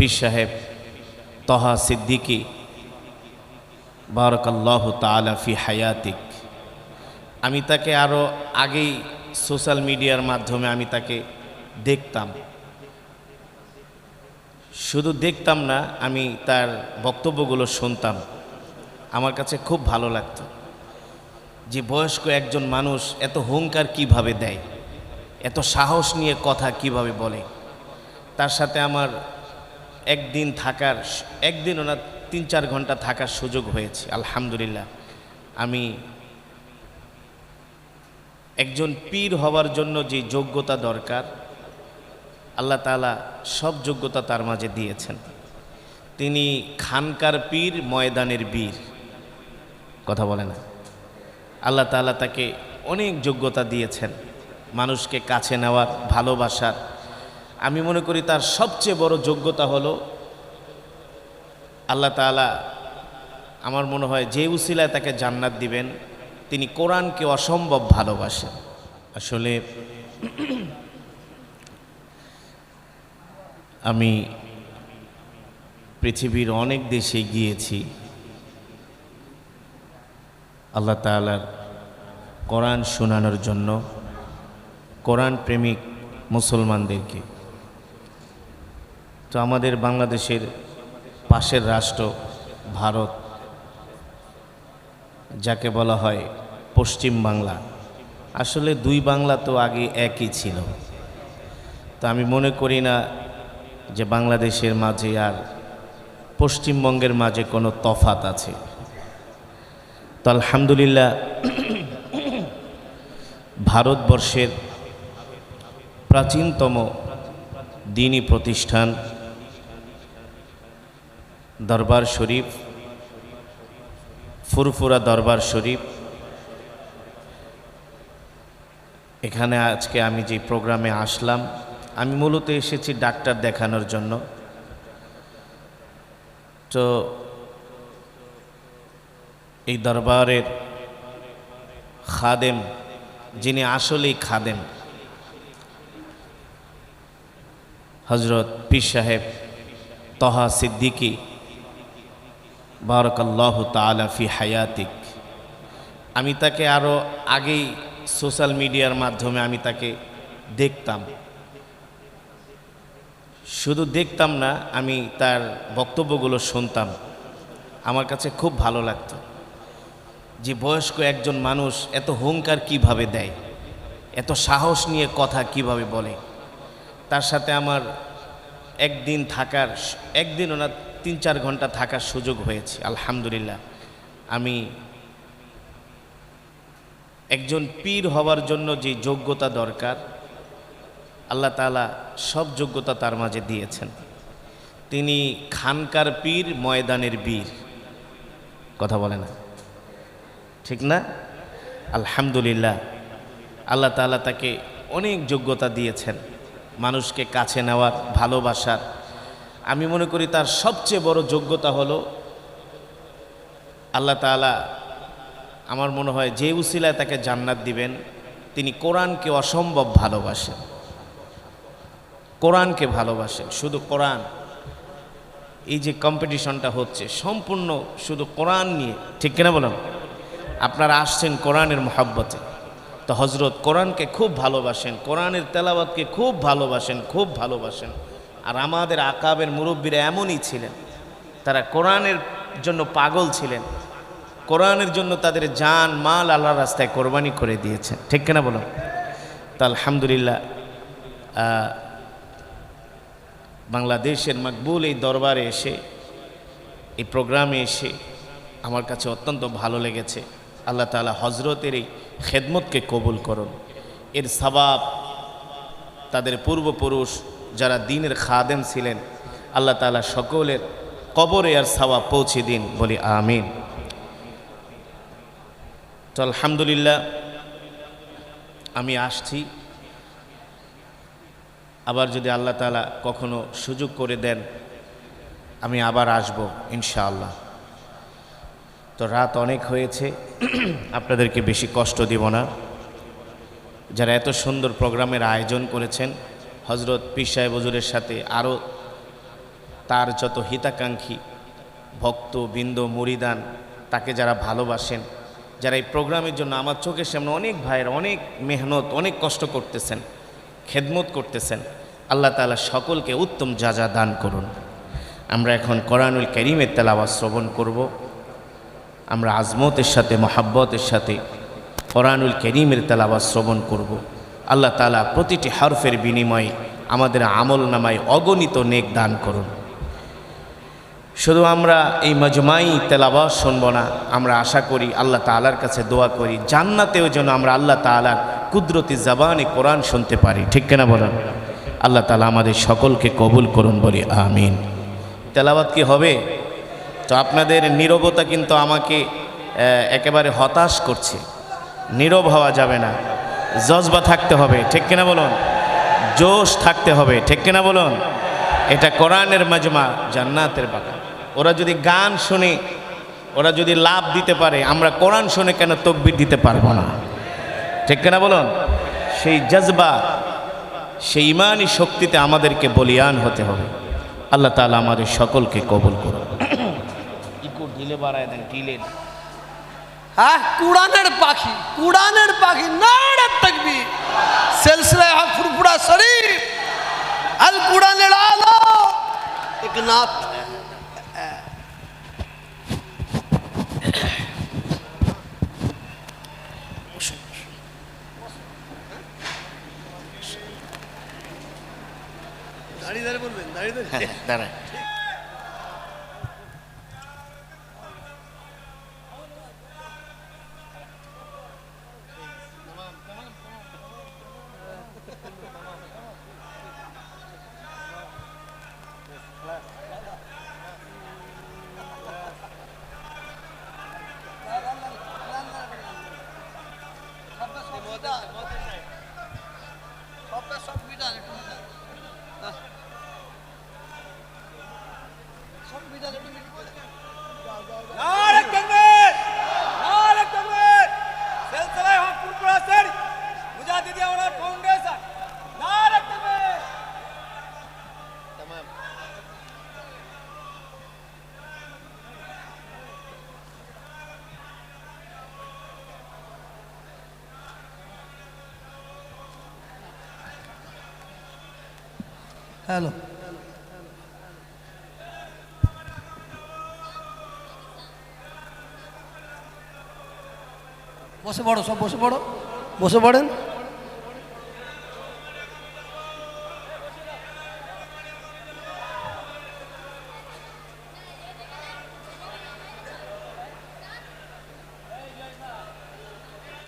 পীর সাহেব তহা সিদ্দিকি। বারকাল্লাহ তালা ফি হায়াতিক। আমি তাকে আরও আগেই সোশ্যাল মিডিয়ার মাধ্যমে আমি তাকে দেখতাম। শুধু দেখতাম না, আমি তার বক্তব্যগুলো শুনতাম। আমার কাছে খুব ভালো লাগতো যে বয়স্ক একজন মানুষ এত হুঙ্কার কীভাবে দেয়? এত সাহস নিয়ে কথা কীভাবে বলে? তার সাথে আমার একদিন থাকার একদিন ওনার তিন চার ঘণ্টা থাকার সুযোগ হয়েছে, আলহামদুলিল্লাহ। আমি একজন পীর হওয়ার জন্য যে যোগ্যতা দরকার, আল্লাহ তালা সব যোগ্যতা তার মাঝে দিয়েছেন। তিনি খানকার পীর, ময়দানের বীর। কথা বলে না। আল্লাহ তালা তাকে অনেক যোগ্যতা দিয়েছেন। মানুষকে কাছে নেওয়ার, ভালোবাসার আমি মনে করি তার সবচেয়ে বড় যোগ্যতা হলো আল্লাহ তালা আমার মনে হয় যে উসিলায় তাকে জান্নাত দিবেন, তিনি কোরআনকে অসম্ভব ভালোবাসেন। আসলে আমি পৃথিবীর অনেক দেশে গিয়েছি, আল্লাহ তালার কোরআন শোনানোর জন্য কোরআন প্রেমিক মুসলমানদেরকে। তো আমাদের বাংলাদেশের পাশের রাষ্ট্র ভারত, যাকে বলা হয় পশ্চিম বাংলা। আসলে দুই বাংলা তো আগে একই ছিল। তো আমি মনে করি না যে বাংলাদেশের মাঝে আর পশ্চিমবঙ্গের মাঝে কোনো তফাত আছে। তো আলহামদুলিল্লাহ, ভারতবর্ষের প্রাচীনতম দিনী প্রতিষ্ঠান দরবার শরীফ, ফুরফুরা দরবার শরীফ। এখানে আজকে আমি যে প্রোগ্রামে আসলাম, আমি মূলত এসেছি ডাক্তার দেখানোর জন্য। তো এই দরবারের খাদেম, যিনি আসলেই খাদেম হজরত পীর সাহেব তহা সিদ্দিকি বারকাল্লাহ তালা ফি হায়াতিক। আমি তাকে আরও আগেই সোশ্যাল মিডিয়ার মাধ্যমে আমি তাকে দেখতাম। শুধু দেখতাম না, আমি তার বক্তব্যগুলো শুনতাম। আমার কাছে খুব ভালো লাগতো যে বয়স্ক একজন মানুষ এত হুঙ্কার কীভাবে দেয়? এত সাহস নিয়ে কথা কীভাবে বলে? তার সাথে আমার একদিন থাকার একদিন ওনার তিন চার ঘণ্টা থাকার সুযোগ হয়েছে, আলহামদুলিল্লাহ। আমি একজন পীর হওয়ার জন্য যে যোগ্যতা দরকার, আল্লাহ তালা সব যোগ্যতা তার মাঝে দিয়েছেন। তিনি খানকার পীর, ময়দানের বীর। কথা বলে না। ঠিক না? আলহামদুলিল্লাহ, আল্লাহ তালা তাকে অনেক যোগ্যতা দিয়েছেন। মানুষকে কাছে নেওয়ার, ভালোবাসার আমি মনে করি তার সবচেয়ে বড় যোগ্যতা হলো আল্লাহ তালা আমার মনে হয় যে উসিলায় তাকে জান্নাত দিবেন, তিনি কোরআনকে অসম্ভব ভালোবাসেন। কোরআনকে ভালোবাসেন, শুধু কোরআন। এই যে কম্পিটিশনটা হচ্ছে, সম্পূর্ণ শুধু কোরআন নিয়ে, ঠিক কিনা বলেন? আপনারা আসছেন কোরআনের মহাব্বতে। তো হজরত কোরআনকে খুব ভালোবাসেন, কোরআনের তেলাবাতকে খুব ভালোবাসেন খুব ভালোবাসেন। আর আমাদের আকাবের মুরব্বীরা এমনই ছিলেন। তারা কোরআনের জন্য পাগল ছিলেন। কোরআনের জন্য তাদের জান, মাল আল্লাহ রাস্তায় কোরবানি করে দিয়েছেন। ঠিক কিনা বলুন তা আলহামদুলিল্লাহ বাংলাদেশের মকবুল এই দরবারে এসে, এই প্রোগ্রামে এসে আমার কাছে অত্যন্ত ভালো লেগেছে। আল্লাহ তালা হজরতের এই খেদমতকে কবুল করুন। এর সবাব তাদের পূর্বপুরুষ যারা দিনের খাদেম ছিলেন, আল্লাহ তালা সকলের কবরে আর সাওয়া পৌঁছে দিন বলি আমিন। তো আলহামদুলিল্লাহ, আমি আসছি। আবার যদি আল্লাহ তালা কখনো সুযোগ করে দেন, আমি আবার আসব ইনশাআল্লাহ। তো রাত অনেক হয়েছে, আপনাদেরকে বেশি কষ্ট দিব না। যারা এত সুন্দর প্রোগ্রামের আয়োজন করেছেন হজরত পীর সাহেব হজুরের সাথে আরও তার যত হিতাকাঙ্ক্ষী ভক্ত, বৃন্দ, মুরিদান, তাকে যারা ভালোবাসেন, যারা এই প্রোগ্রামের জন্য আমার চোখের সামনে অনেক ভাইয়ের অনেক মেহনত, অনেক কষ্ট করতেছেন, খেদমত করতেছেন, আল্লাহ তাআলা সকলকে উত্তম যা যা দান করুন। আমরা এখন কোরআনুল করিমের তেলাওয়াত শ্রবণ করব। আমরা আজমতের সাথে, মহাব্বতের সাথে কোরআনুল করিমের তেলাওয়াত শ্রবণ করব। আল্লাহ তালা প্রতিটি হরফের বিনিময়ে আমাদের আমল নামায় অগণিত নেক দান করুন। শুধু আমরা এই মজমাই তেলাবাস শুনব না, আমরা আশা করি আল্লাহ তালার কাছে দোয়া করি, জান্নাতেও যেন আমরা আল্লাহ তালার কুদরতি জবানে কোরআন শুনতে পারি। ঠিক কিনা বলেন? আল্লাহ তালা আমাদের সকলকে কবুল করুন বলি, আমিন। তেলাবাত কি হবে? তো আপনাদের নীরবতা কিন্তু আমাকে একেবারে হতাশ করছে। নীরব হওয়া যাবে না। জজবা থাকতে হবে, ঠিক কিনা বলুন? জোশ থাকতে হবে, ঠিক কিনা বলুন? এটা কোরআনের মাজমা, জান্নাতের বাগান। ওরা যদি গান শুনে, ওরা যদি লাভ দিতে পারে, আমরা কোরআন শুনে কেন তকবির দিতে পারব না? ঠিক কিনা বলুন? সেই জজবা, সেই ইমানি শক্তিতে আমাদেরকে বলিয়ান হতে হবে। আল্লাহ তালা আমাদের সকলকে কবুল করুন। ইকো ঢিলে বাড়ায় দেন, ঢিলে হ্যাঁ কুড়ানের পাখি কুড়ানের পাখি নাড়ে থাকবি সিলসিলায় হক ফুরফুরা শরীফ আল কুড়ানের আলো এক নাথ দাঁড়িয়ে দাঁড়িয়ে বলবেন দাঁড়িয়ে দাঁড়িয়ে দাঁড়ায় সংবিধানের হ্যালো বসে পড়ো সব বসে পড়ো। বসে পড়েন?